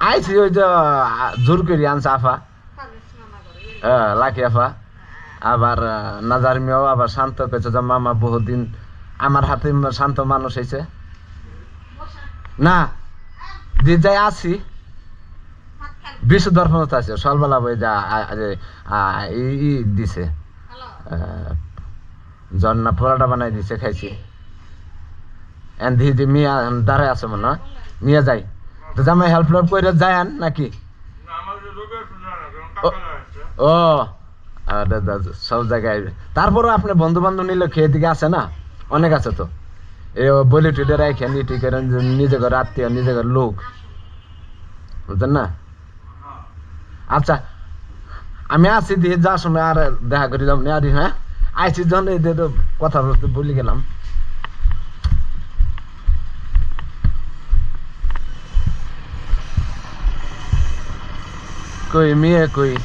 আইছি ওই যে জোর করে আনছে আফা। লাকি আফা। আবার নাজার মিয়াও আবার শান্ত পেয়েছে যে মামা বহুদিন আমার হাতে শান্ত মানুষ হয়েছে না যে যাই আছি বিশ্ব দর্পণত আছে সলবেলা বই যা যে, ই- দিছে। জন্না পরোটা বানাই দিছে খাইছি। এন দি দি মিয়া দাঁড়ায় আছে মনে। নিয়ে যাই। তো জামাই হেল্প হেল্প করে যায় আন নাকি ও আহ, দা- দা- সব জায়গায় তারপরেও আপনি বন্ধু বান্ধব নিলে খেয়ে দিকে আছে না? অনেক আছে তো। এ বলি টুটে রাখে নিটি করেন নিজে ঘর আত্মীয় নিজে ঘর লোক। বুঝলেন না? আচ্ছা আমি আছি দিয়ে যাওয়ার সময় আর দেখা করি যাব আর হ্যাঁ? আইসি যখন এই কথা বলতে বলি গেলাম। koji mi je koji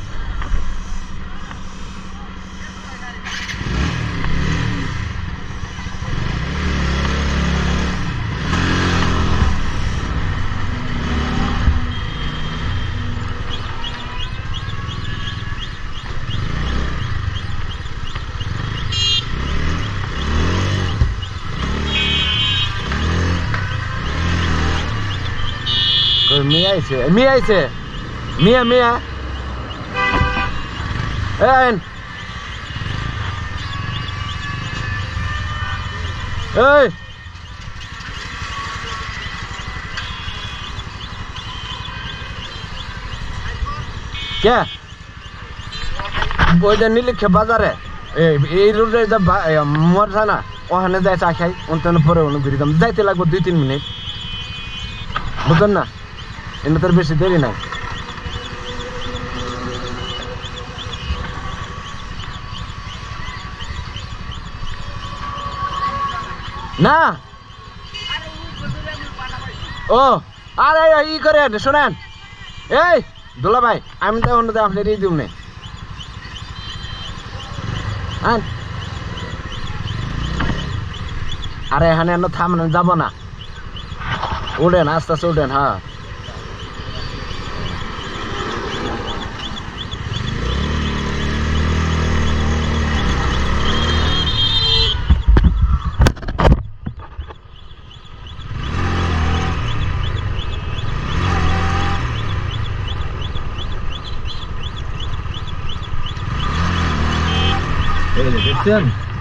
Mi se, mi se! মিয়া মিয়া এই এই কে ওইটা নিলিখে বাজারে এই রোডে যে মরছে না ওখানে যাই চা খাই অন্তন পরে অন্য ঘুরি দাম যাইতে লাগবো দুই তিন মিনিট বুঝলেন না এনে তোর বেশি দেরি নাই না। ও, আরে ই করেন, শোনেন। এই, দোলা ভাই, আমি তো অন্য আপনার এই দিব আরে, এখানে থামেন যাব না। উঠেন, আস্তে আস্তে উঠেন হ্যাঁ। এই যে দেখছেন